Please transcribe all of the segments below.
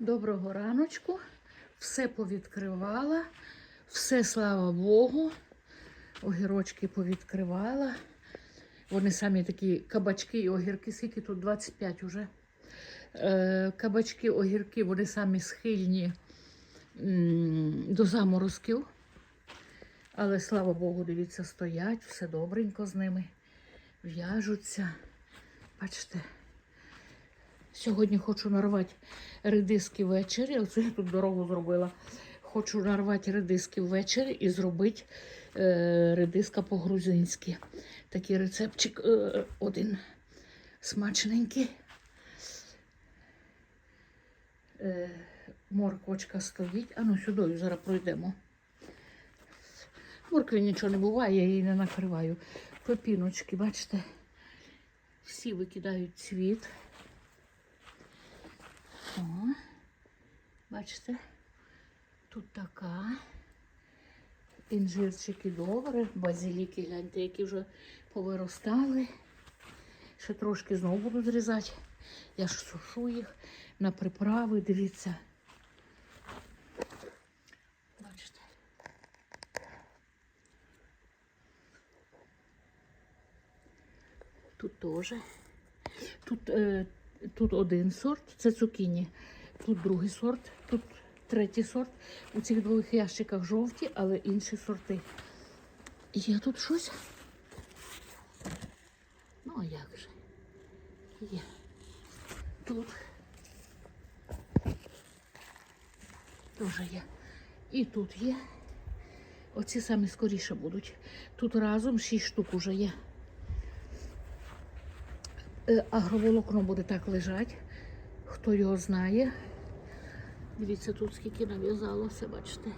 Доброго раночку. Все повідкривала. Все, слава Богу. Огірочки повідкривала. Вони самі такі кабачки і огірки, скільки тут 25 уже. Е, кабачки, огірки, вони самі схильні до заморозків. Але слава Богу, дивіться, стоять, все добренько з ними. В'яжуться. Бачите. Сьогодні хочу нарвати редиски ввечері. Оце я тут дорогу зробила. Хочу нарвати редиски ввечері і зробити е, редиска по-грузинськи. Такий рецептчик е, один смачненький. Е, морквочка стоїть. А ну сюди зараз пройдемо. Моркві нічого не буває, я її не накриваю. Пепіночки, бачите, всі викидають цвіт. О, бачите, тут така. Інжирчики добре, базиліки, гляньте, які вже повиростали. Ще трошки знову буду зрізати. Я ж сушу їх на приправи, дивіться. Бачите. Тут теж. Тут, е, тут один сорт, це цукіні. Тут другий сорт, тут третій сорт. У цих двох ящиках жовті, але інші сорти. Є тут щось? Ну, а як же? Є. Тут теж є. І тут є. Оці самі скоріше будуть. Тут разом 6 штук уже є. Е, Агроволокно буде так лежати. Хто його знає. Дивіться, тут скільки нав'язалося, бачите.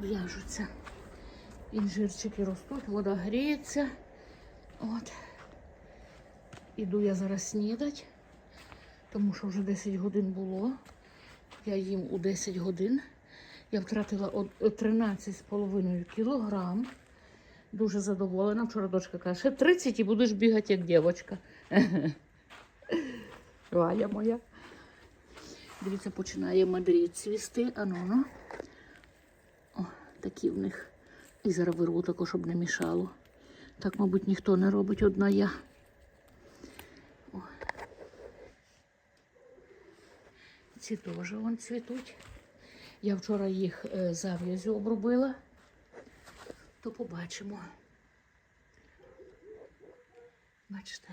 В'яжуться. Інжирчики ростуть, вода гріється. От. Іду я зараз снідать, тому що вже 10 годин було. Я їм у 10 годин. Я втратила 13,5 кілограм. Дуже задоволена. Вчора дочка каже, ще 30 і будеш бігати як дівчинка. Валя моя. Дивіться, починає мадрід цвісти. Ану, ну. О, такі в них. І зараз вирву тако, щоб не мішало. Так, мабуть, ніхто не робить, одна я. Ці теж вон цвітуть. Я вчора їх е, зав'язю обробила, то побачимо. Бачите.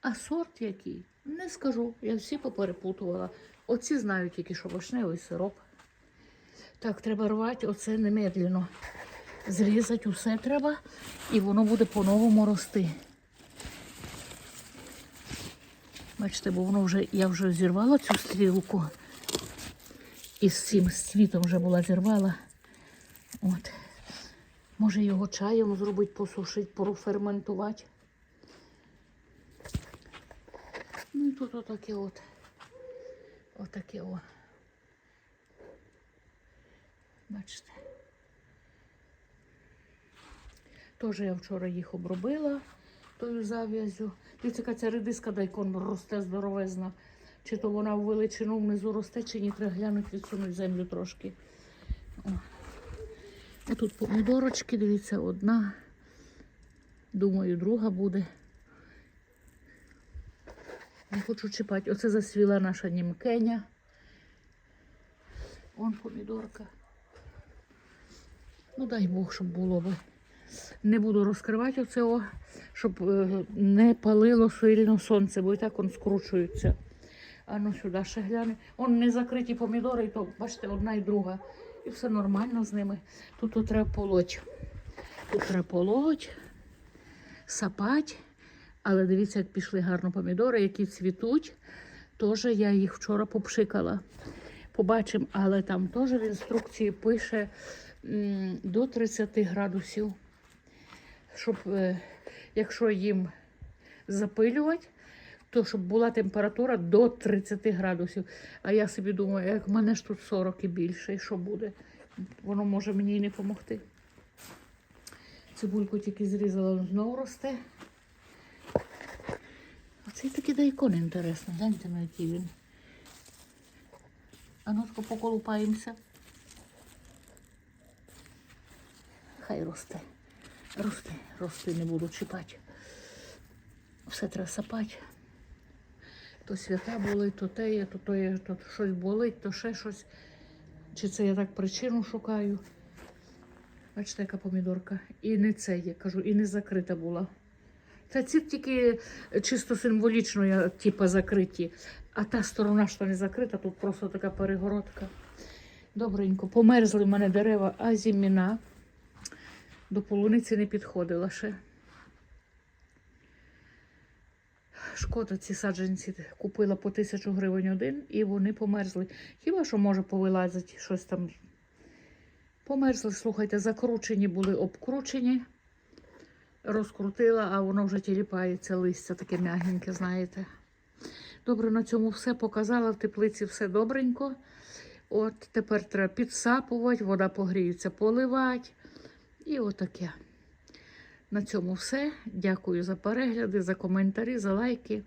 А сорт який? Не скажу. Я всі поперепутувала. Оці знають тільки, що вишневий сироп. Так, треба рвати оце немедленно. Зрізати усе треба, і воно буде по-новому рости. Бачите, бо воно вже, я вже зірвала цю стрілку. І з цим з цвітом вже була зірвала. От. Може його чаєм зробити, посушити, проферментувати. Ну і тут отаке от. Отаке о. Бачите. Теж я вчора їх обробила тою зав'язю. Дивіться, яка ця редиска дайкон росте здоровезна. Чи то вона в величину внизу росте, чи ні, треба глянути, відсунути землю трошки. О. Тут помідорочки, дивіться, одна. Думаю, друга буде. Не хочу чіпати. Оце засвіла наша німкеня. Вон помідорка. Ну, дай Бог, щоб було би. Не буду розкривати оцього, щоб е, не палило сильно сонце, бо і так он скручується. А ну сюди ще гляне. Он не закриті помідори, і то, бачите, одна і друга. І все нормально з ними. Тут, треба полоть. Тут треба полоть, сапать. Але дивіться, як пішли гарно помідори, які цвітуть. Теж я їх вчора попшикала. Побачимо, але там теж в інструкції пише до 30 градусів. Щоб, е, якщо їм запилювати, то щоб була температура до 30 градусів. А я собі думаю, як в мене ж тут 40 і більше, і що буде? Воно може мені і не допомогти. Цибульку тільки зрізала, знову росте. Цей такий дайкон інтересний. Гляньте на який він. А ну-ка поколупаємося. Хай росте. Росте, рости не буду чіпати. Все треба сапати. То свята болить, то те то то є, то щось болить, то ще щось. Чи це я так причину шукаю? Бачите, яка помідорка. І не це є, кажу, і не закрита була. Та ці тільки чисто символічно, я, типа, закриті. А та сторона, що не закрита, тут просто така перегородка. Добренько. Померзли в мене дерева, а зіміна до полуниці не підходила ще. Шкода, ці саджанці купила по тисячу гривень один, і вони померзли. Хіба що може повилазити щось там. Померзли, слухайте, закручені були, обкручені. Розкрутила, а воно вже тіліпається листя, таке м'ягеньке, знаєте. Добре, на цьому все показала. В теплиці все добренько. От тепер треба підсапувати, вода погріється, поливати. І отаке. На цьому все. Дякую за перегляди, за коментарі, за лайки,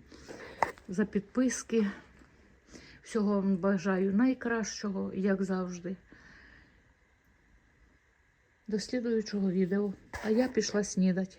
за підписки. Всього вам бажаю найкращого, як завжди. До слідуючого відео. А я пішла снідати.